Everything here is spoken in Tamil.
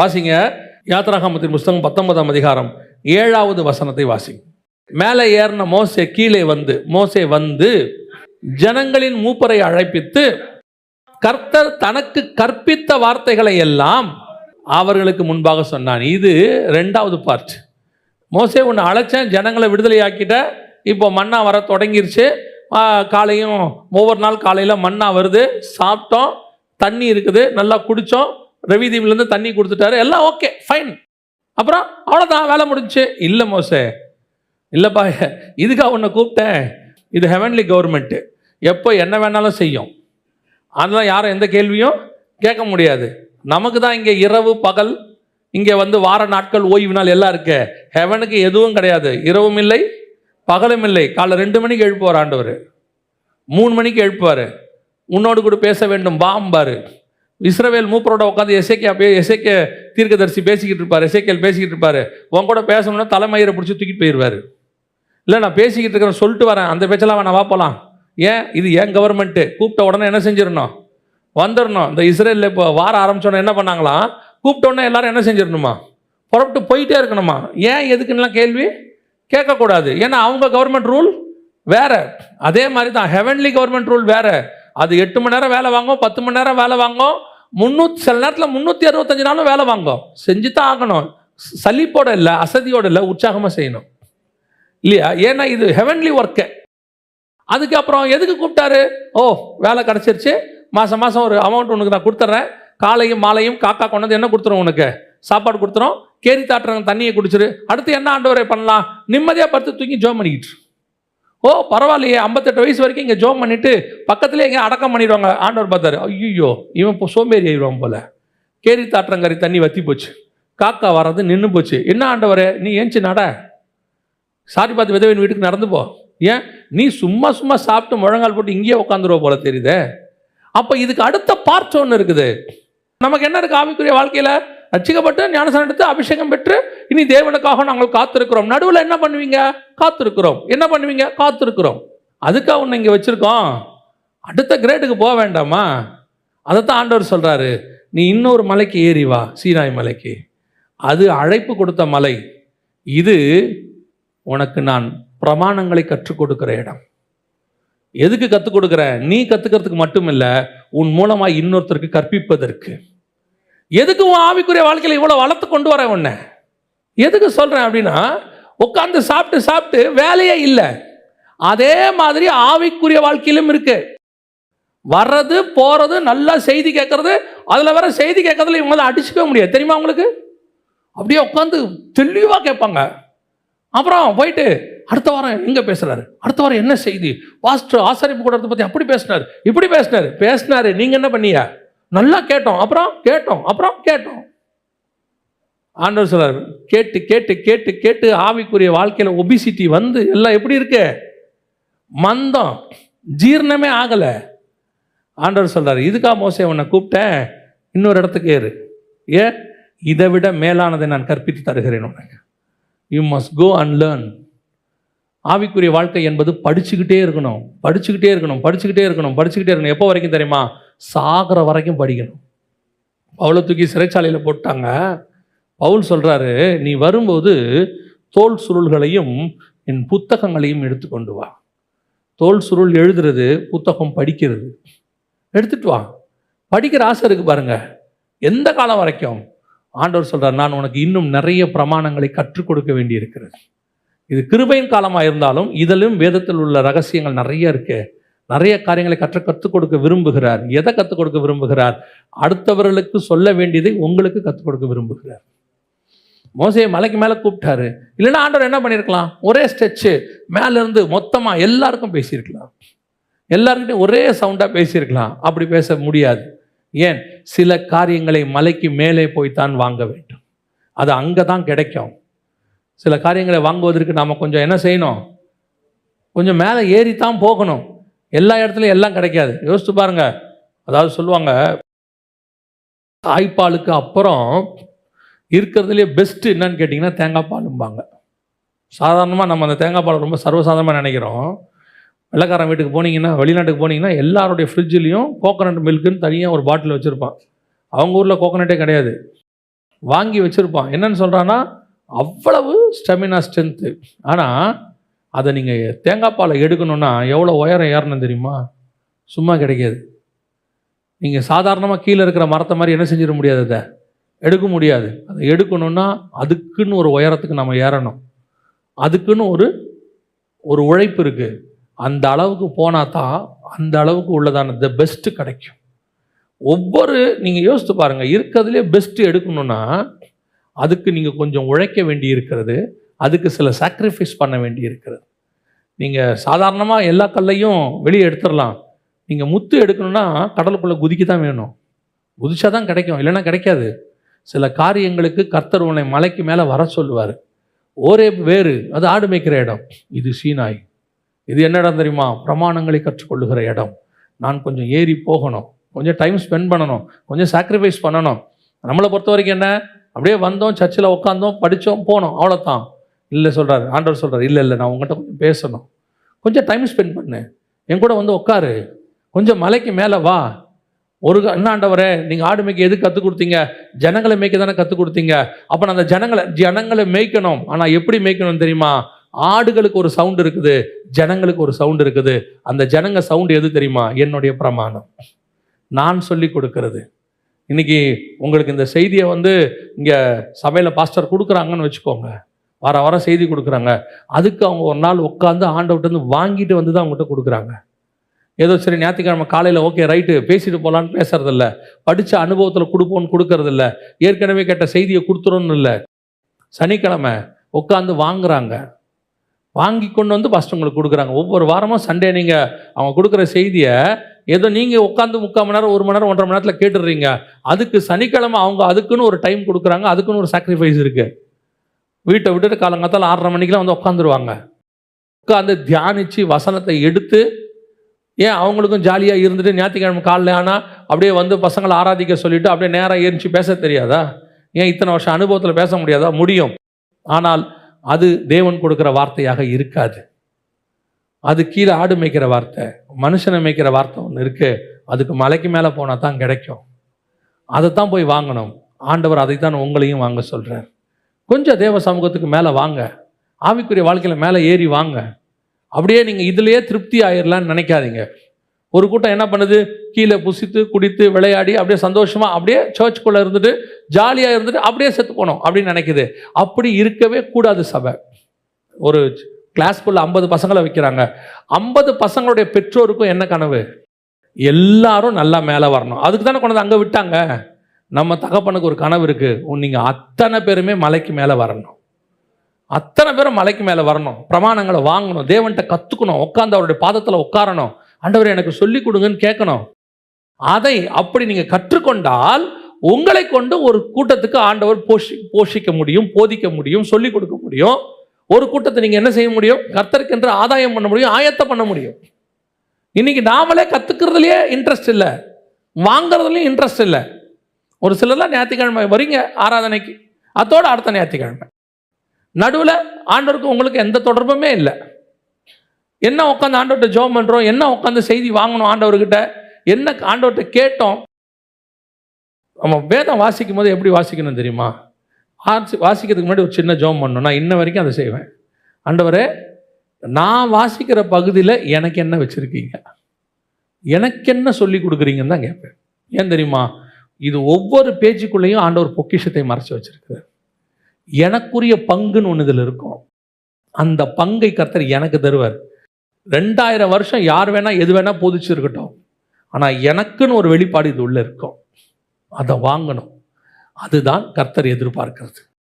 வாசிங்க. யாத்ராகாமத்தின் புஸ்தகம் பத்தொன்பதாம் அதிகாரம் ஏழாவது வசனத்தை வாசிங்க. மேலே ஏறின மோசே கீழே வந்து மோசே வந்து ஜனங்களின் மூப்பரை அழைப்பித்து கர்த்தர் தனக்கு கற்பித்த வார்த்தைகளை எல்லாம் அவர்களுக்கு முன்பாக சொன்னான். இது ரெண்டாவது பார்ட் மோசே உன்னை அழைச்சேன் ஜனங்களை விடுதலை ஆக்கிட்ட இப்போ மண்ணா வர தொடங்கிருச்சு. காலையும் ஒவ்வொரு நாள் காலையில் மண்ணா வருது. சாப்பிட்டோம் தண்ணி இருக்குது நல்லா குடித்தோம் ரவிதீவிலேருந்து தண்ணி கொடுத்துட்டாரு. எல்லாம் ஓகே ஃபைன் அப்புறம் அவ்வளோதான் வேலை முடிஞ்சுச்சு இல்லை மோசே இல்லைப்பா இதுக்காக உன்னை கூப்பிட்டேன். இது ஹெவன்லி கவர்மெண்ட்டு எப்போ என்ன வேணாலும் செய்யும். அதெல்லாம் யாரும் எந்த கேள்வியும் கேட்க முடியாது. நமக்கு தான் இங்கே இரவு பகல் இங்கே வந்து வார நாட்கள் ஓய்வு நாள் எல்லாம் இருக்கு. ஹெவனுக்கு எதுவும் கிடையாது. இரவும் இல்லை பகலும் இல்லை. காலைல ரெண்டு மணிக்கு எழுப்புவார் ஆண்டவர். மூணு மணிக்கு எழுப்புவார். உன்னோடு கூட பேச வேண்டும் பாம்பாரு இஸ்ரவேல் மூப்பரோட உட்காந்து எசேக்கியா பே எசேக்கிய தீர்க்கதரிசி பேசிக்கிட்டு இருப்பார். எசேக்கியல் பேசிக்கிட்டு இருப்பார். உன் கூட பேசணும்னா தலைமயிரை பிடிச்சி தூக்கிட்டு போயிடுவார் இல்லை நான் பேசிக்கிட்டு இருக்கிறேன் சொல்லிட்டு வரேன். அந்த பேச்செல்லாம் வேணாம் வா ஏன்? இது ஏன் கவர்மெண்ட்டு கூப்பிட்ட உடனே என்ன செஞ்சிடணும்? வந்துடணும். இந்த இஸ்ரேலில் இப்போ வார ஆரம்பித்தோடனே என்ன பண்ணாங்களாம் கூப்பிட்ட உடனே எல்லாரும் என்ன செஞ்சிடணுமா? புறப்பட்டு போயிட்டே இருக்கணுமா? ஏன் எதுக்குன்னுலாம் கேள்வி? கேட்கக்கூடாது. ஏன்னா அவங்க கவர்மெண்ட் ரூல் வேற. அதே மாதிரி தான் ஹெவன்லி கவர்மெண்ட் ரூல் வேற. அது எட்டு மணி நேரம் வேலை வாங்கும் பத்து மணி நேரம் வேலை வாங்கும் முந்நூற்றி சில நேரத்தில் முந்நூற்றி அறுபத்தஞ்சு நாளும் வேலை வாங்கும் செஞ்சு தான் ஆகணும். சலிப்போட இல்லை அசதியோட இல்லை உற்சாகமாக செய்யணும். இல்லையா? ஏன்னா இது ஹெவன்லி ஒர்க்கு அதுக்கப்புறம் எதுக்கு கூப்பிட்டாரு? ஓ வேலை கிடச்சிருச்சு. மாதம் மாதம் ஒரு அமௌண்ட் உனக்கு நான் கொடுத்துட்றேன் காலையும் மாலையும் காக்கா கொண்டது என்ன கொடுத்துரும் உனக்கு? சாப்பாடு கொடுத்துரும். கேரி தாட்டுறவங்க தண்ணியை குடிச்சிரு. அடுத்து என்ன ஆண்டவரை பண்ணலாம்? நிம்மதியாக படுத்து தூங்கி ஜோம் பண்ணிக்கிட்டு ஓ பரவாயில்லையே ஐம்பத்தெட்டு வயசு வரைக்கும் இங்கே ஜோம் பண்ணிட்டு பக்கத்துலேயே எங்கே அடக்கம் பண்ணிடுவாங்க. ஆண்டவர் பார்த்தாரு. ஐயோ இவன் இப்போ சோம்பேறி ஆயிடுவான் போல. கேரி தாட்டுறங்கறி தண்ணி வத்தி போச்சு. காக்கா வர்றது நின்று போச்சு. என்ன ஆண்டவர் நீ ஏஞ்சி நட. சாரி பார்த்து விதவின் வீட்டுக்கு நடந்து போ. ஏன்? நீ சும்மா சும்மா சாப்பிட்டு முழங்கால் போட்டு இங்கேயே உட்காந்துருவ போல தெரியுதே. அப்போ இதுக்கு அடுத்த பார்ட் ஒன்று இருக்குது. நமக்கு என்ன இருக்குது ஆவிக்குரிய வாழ்க்கையில்? ரச்சிக்கப்பட்டு ஞானசனம் எடுத்து அபிஷேகம் பெற்று இனி தேவனுக்காக நாங்கள் காத்திருக்கிறோம். நடுவில் என்ன பண்ணுவீங்க? காத்திருக்கிறோம். என்ன பண்ணுவீங்க? காத்திருக்கிறோம். அதுக்காக ஒன்று இங்கே வச்சுருக்கோம். அடுத்த கிரேடுக்கு போக வேண்டாமா? அதைத்தான் ஆண்டவர் சொல்கிறாரு நீ இன்னொரு மலைக்கு ஏறி வா சீனாய் மலைக்கு. அது அழைப்பு கொடுத்த மலை. இது உனக்கு நான் பிரமாணங்களை கற்றுக் கொடுக்கிற இடம். எதுக்கு கற்றுக் கொடுக்குற? நீ கற்றுக்கிறதுக்கு மட்டும் இல்லை உன் மூலமாக இன்னொருத்தருக்கு கற்பிப்பதற்கு. எதுக்கு உன் ஆவிக்குரிய வாழ்க்கையில் இவ்வளோ வளர்த்து கொண்டு வர உன்னை? எதுக்கு சொல்கிறேன் அப்படின்னா உட்காந்து சாப்பிட்டு சாப்பிட்டு வேலையே இல்லை. அதே மாதிரி ஆவிக்குரிய வாழ்க்கையிலும் இருக்கு. வர்றது போகிறது நல்லா செய்தி கேட்கறது அதில் வர செய்தி கேட்கறதுல இவங்களால அடிச்சுக்க முடியாது. தெரியுமா உங்களுக்கு? அப்படியே உட்காந்து தெளிவாக கேட்பாங்க. அப்புறம் போயிட்டு அடுத்த வாரம் எங்கே பேசுகிறாரு அடுத்த வாரம் என்ன செய்தி? பாஸ்டர் ஆசாரிப்பு கூடத்தை பற்றி அப்படி பேசினார் இப்படி பேசினார். பேசினார் நீங்கள் என்ன பண்ணியா? நல்லா கேட்டோம். அப்புறம் கேட்டோம். அப்புறம் கேட்டோம். ஆண்டவர் சொல்றாரு கேட்டு கேட்டு கேட்டு கேட்டு ஆவிக்குரிய வாழ்க்கையில் ஒபிசிட்டி வந்து எல்லாம் எப்படி இருக்கு? மந்தம். ஜீரணமே ஆகலை. ஆண்டவர் சொல்றாரு இதுக்காக மோசே உன்னை கூப்பிட்டேன். இன்னொரு இடத்துக்கு ஏறு. ஏ? இதை விட மேலானதை நான் கற்பித்து தருகிறேன் உனக்கு. You must go and learn ஆவிக்குரிய வாழ்க்கை என்பது படிச்சுக்கிட்டே இருக்கணும். படிச்சுக்கிட்டே இருக்கணும். படிச்சுக்கிட்டே இருக்கணும். படிச்சுக்கிட்டே இருக்கணும். எப்போ வரைக்கும் தெரியுமா? சாகிற வரைக்கும் படிக்கணும். பவுலை தூக்கி சிறைச்சாலையில் போட்டாங்க. பவுல் சொல்கிறாரு நீ வரும்போது தோல் சுருள்களையும் என் புத்தகங்களையும் எடுத்துக்கொண்டு வா. தோல் சுருள் எழுதுறது புத்தகம் படிக்கிறது. எடுத்துட்டு வா. படிக்கிற ஆசை இருக்கு பாருங்க. எந்த காலம் வரைக்கும்? ஆண்டவர் சொல்கிறார் நான் உனக்கு இன்னும் நிறைய பிரமாணங்களை கற்றுக் கொடுக்க வேண்டி இருக்கிறது இது கிருபையின் காலமாக இருந்தாலும் இதிலும் வேதத்தில் உள்ள ரகசியங்கள் நிறைய இருக்குது நிறைய காரியங்களை கற்று கற்றுக் கொடுக்க விரும்புகிறார். எதை கற்றுக் கொடுக்க விரும்புகிறார்? அடுத்தவர்களுக்கு சொல்ல வேண்டியதை உங்களுக்கு கற்றுக் கொடுக்க விரும்புகிறார். மோசையை மலைக்கு மேலே கூப்பிட்டாரு. இல்லைன்னா ஆண்டவர் என்ன பண்ணியிருக்கலாம்? ஒரே ஸ்டெச்சு மேலேருந்து மொத்தமாக எல்லாருக்கும் பேசியிருக்கலாம். எல்லாருக்கிட்டையும் ஒரே சவுண்டாக பேசியிருக்கலாம். அப்படி பேச முடியாது. ஏன்? சில காரியங்களை மலைக்கு மேலே போய்த்தான் வாங்க வேண்டும். அது அங்கே தான் கிடைக்கும். சில காரியங்களை வாங்குவதற்கு நாம் கொஞ்சம் என்ன செய்யணும்? கொஞ்சம் மேலே ஏறித்தான் போகணும். எல்லா இடத்துலையும் எல்லாம் கிடைக்காது. யோசிச்சு பாருங்க. அதாவது சொல்லுவாங்க தாய்ப்பாலுக்கு அப்புறம் இருக்கிறதுலே பெஸ்ட்டு என்னன்னு கேட்டிங்கன்னா தேங்காய் பாலும்பாங்க. சாதாரணமாக நம்ம அந்த தேங்காய் பால் ரொம்ப சர்வசாதாரணமாக நினைக்கிறோம். வெள்ளைக்காரன் வீட்டுக்கு போனீங்கன்னா வெளிநாட்டுக்கு போனீங்கன்னா எல்லாருடைய ஃப்ரிட்ஜ்லேயும் கோகோனட் மில்க்குன்னு தனியாக ஒரு பாட்டில் வச்சுருப்பான். அவங்க ஊரில் கோகோனட்டே கிடையாது. வாங்கி வச்சுருப்பான். என்னென்னு சொல்கிறான்னா அவ்வளவு ஸ்டெமினா ஸ்ட்ரென்த்து ஆனால் அதை நீங்கள் தேங்காய் பாலை எடுக்கணும்னா எவ்வளோ உயரம் ஏறணும் தெரியுமா? சும்மா கிடைக்காது. நீங்கள் சாதாரணமாக கீழே இருக்கிற மரத்தை மாதிரி என்ன செஞ்சிட முடியாது அதை? எடுக்க முடியாது. அதை எடுக்கணும்னா அதுக்குன்னு ஒரு உயரத்துக்கு நம்ம ஏறணும். அதுக்குன்னு ஒரு ஒரு உழைப்பு இருக்குது அந்த அளவுக்கு போனால் தான் அந்த அளவுக்கு உள்ளதான த பெஸ்ட்டு கிடைக்கும். ஒவ்வொரு நீங்கள் யோசித்து பாருங்கள் இருக்கிறதுலே பெஸ்ட்டு எடுக்கணும்னா அதுக்கு நீங்கள் கொஞ்சம் உழைக்க வேண்டி இருக்கிறது அதுக்கு சில சாக்ரிஃபைஸ் பண்ண வேண்டி இருக்கிறது நீங்கள் சாதாரணமாக எல்லா கல்லையும் வெளியே எடுத்துடலாம். நீங்கள் முத்து எடுக்கணும்னா கடலுக்குள்ளே குதிக்க தான் வேணும். குதிச்சா தான் கிடைக்கும் இல்லைன்னா கிடைக்காது. சில காரியங்களுக்கு கர்த்தர் உன்னை மலைக்கு மேலே வர சொல்லுவார். ஒரே வேறு அது ஆடு மேய்க்கிற இடம். இது சீனாய். இது என்ன இடம் தெரியுமா? பிரமாணங்களை கற்றுக்கொள்ளுகிற இடம். நான் கொஞ்சம் ஏறி போகணும். கொஞ்சம் டைம் ஸ்பெண்ட் பண்ணணும். கொஞ்சம் சாக்ரிஃபைஸ் பண்ணணும். நம்மளை பொறுத்த வரைக்கும் என்ன? அப்படியே வந்தோம் சர்ச்சில் உட்காந்தோம் படித்தோம் போனோம். அவ்வளோதான் இல்லை சொல்கிறார் ஆண்டவர் சொல்கிறார் இல்லை இல்லை நான் உங்கள்கிட்ட கொஞ்சம் பேசணும். கொஞ்சம் டைம் ஸ்பெண்ட் பண்ணு. என் கூட வந்து உட்காரு கொஞ்சம் மலைக்கு மேலே வா. ஒரு என்ன ஆண்டவரே நீங்கள் ஆடு மேய்க்க எது கற்றுக் கொடுத்தீங்க? ஜனங்களை மேய்க்க தானே கற்றுக் கொடுத்தீங்க? அப்போ நான் அந்த ஜனங்களை ஜனங்களை மேய்க்கணும். ஆனால் எப்படி மேய்க்கணும் தெரியுமா? ஆடுகளுக்கு ஒரு சவுண்ட் இருக்குது. ஜனங்களுக்கு ஒரு சவுண்ட் இருக்குது. அந்த ஜனங்க சவுண்டு எது தெரியுமா? என்னுடைய பிரமாணம். நான் சொல்லி கொடுக்கறது. இன்னைக்கு உங்களுக்கு இந்த செய்தியை வந்து இங்கே சபையில் பாஸ்டர் கொடுக்குறாங்கன்னு வச்சுக்கோங்க. வார வாரம் செய்தி கொடுக்குறாங்க. அதுக்கு அவங்க ஒரு நாள் உட்காந்து ஆண்டவர்கிட்ட வாங்கிட்டு வந்து தான் அவங்ககிட்ட கொடுக்குறாங்க. ஏதோ சரி ஞாயிற்றுக்கிழமை காலையில் ஓகே ரைட்டு பேசிட்டு போகலான்னு பேசுறதில்ல. படித்த அனுபவத்தில் கொடுப்போன்னு கொடுக்கறதில்ல. ஏற்கனவே கேட்ட செய்தியை கொடுத்துருன்னு இல்லை. சனிக்கிழமை உட்காந்து வாங்குறாங்க. வாங்கி கொண்டு வந்து ஃபஸ்ட் உங்களுக்கு கொடுக்குறாங்க. ஒவ்வொரு வாரமும் சண்டே நீங்கள் அவங்க கொடுக்குற செய்தியை ஏதோ நீங்கள் உட்காந்து முக்கால் மணி நேரம் ஒரு மணி நேரம் ஒன்றரை மணி நேரத்தில் கேட்டுடுறீங்க. அதுக்கு சனிக்கிழமை அவங்க அதுக்குன்னு ஒரு டைம் கொடுக்குறாங்க. அதுக்குன்னு ஒரு சாக்ரிஃபைஸ் இருக்குது வீட்டை விட்டுட்டு காலங்காத்தால் ஆறரை மணிக்கெலாம் வந்து உட்காந்துருவாங்க உட்காந்து தியானித்து வசனத்தை எடுத்து ஏன் அவங்களுக்கும் ஜாலியாக இருந்துட்டு ஞாயிற்றுக்கிழமை காலைல ஆனால் அப்படியே வந்து பசங்களை ஆராதிக்க சொல்லிவிட்டு அப்படியே நேராக ஏறிச்சு பேச தெரியாதா? ஏன் இத்தனை வருஷம் அனுபவத்தில் பேச முடியாதா? முடியும். ஆனால் அது தேவன் கொடுக்குற வார்த்தையாக இருக்காது. அது கீழே ஆடு மேய்க்கிற வார்த்தை மனுஷனை மேய்க்கிற வார்த்தை ஒன்று இருக்குது அதுக்கு மலைக்கு மேலே போனால் தான் கிடைக்கும். அதை தான் போய் வாங்கணும். ஆண்டவர் அதை தான் உங்களையும் வாங்க சொல்கிறார் கொஞ்சம் தேவ சமூகத்துக்கு மேலே வாங்க. ஆவிக்குரிய வாழ்க்கையில் மேலே ஏறி வாங்க. அப்படியே நீங்கள் இதுலேயே திருப்தி ஆயிடலான்னு நினைக்காதீங்க. ஒரு கூட்டம் என்ன பண்ணுது? கீழே புசித்து குடித்து விளையாடி அப்படியே சந்தோஷமாக அப்படியே சர்ச்சுக்குள்ளே இருந்துட்டு ஜாலியாக இருந்துட்டு அப்படியே செத்து போனோம் அப்படின்னு நினைக்குது. அப்படி இருக்கவே கூடாது சபை. ஒரு கிளாஸ்க்குள்ள ஐம்பது பசங்களை வைக்கிறாங்க. ஐம்பது பசங்களுடைய பெற்றோருக்கும் என்ன கனவு? எல்லாரும் நல்லா மேலே வரணும். அதுக்கு தானே கொண்டு அங்கே விட்டாங்க? நம்ம தகப்பனுக்கு ஒரு கனவு இருக்குது நீங்கள் அத்தனை பேருமே மலைக்கு மேலே வரணும். அத்தனை பேரும் மலைக்கு மேலே வரணும். பிரமாணங்களை வாங்கணும். தேவன்கிட்ட கற்றுக்கணும் உட்காந்து அவருடைய பாதத்தில் உட்காரணும். ஆண்டவர் எனக்கு சொல்லி கொடுங்கன்னு கேட்கணும். அதை அப்படி நீங்கள் கற்றுக்கொண்டால் உங்களை கொண்டு ஒரு கூட்டத்துக்கு ஆண்டவர் போஷி போஷிக்க முடியும் போதிக்க முடியும் சொல்லி கொடுக்க முடியும். ஒரு கூட்டத்தை நீங்கள் என்ன செய்ய முடியும்? கர்த்தருக்கென்று ஆதாயம் பண்ண முடியும் ஆயத்தம் பண்ண முடியும். இன்னைக்கு நாமளே கற்றுக்கிறதுலையே இன்ட்ரெஸ்ட் இல்லை. வாங்குறதுலையும் இன்ட்ரெஸ்ட் இல்லை. ஒரு சிலர்லாம் ஞாயிற்றுக்கிழமை வரீங்க ஆராதனைக்கு. அதோடு அடுத்த ஞாயிற்றுக்கிழமை. நடுவில் ஆண்டவருக்கு உங்களுக்கு எந்த தொடர்புமே இல்லை. என்ன உட்காந்து ஆண்டவர்கிட்ட ஜோம் பண்ணுறோம் என்ன உட்காந்து செய்தி வாங்கணும் ஆண்டவர்கிட்ட என்ன ஆண்டவர்கிட்ட கேட்டோம். நம்ம வேதம் வாசிக்கும் போது எப்படி வாசிக்கணும் தெரியுமா? வாசி வாசிக்கிறதுக்கு முன்னாடி ஒரு சின்ன ஜோம் பண்ணணும். நான் இன்ன வரைக்கும் அதை செய்வேன். ஆண்டவரே நான் வாசிக்கிற பகுதியில் எனக்கு என்ன வச்சுருக்கீங்க? எனக்கு என்ன சொல்லி கொடுக்குறீங்கன்னு தான் கேட்பேன். ஏன் தெரியுமா? இது ஒவ்வொரு பேச்சுக்குள்ளேயும் ஆண்டவர் பொக்கிஷத்தை மறைச்சு வச்சிருக்கிறார். எனக்குரிய பங்குன்னு ஒன்று இதில் இருக்கும். அந்த பங்கை கர்த்தர் எனக்கு தருவார். ரெண்டாயிரம் வருஷம் யார் வேணால் எது வேணால் பொதிச்சிருக்கட்டும். ஆனால் எனக்குன்னு ஒரு வெளிப்பாடு இது உள்ளே இருக்கும். அதை வாங்கணும். அதுதான் கர்த்தர் எதிர்பார்க்கிறது.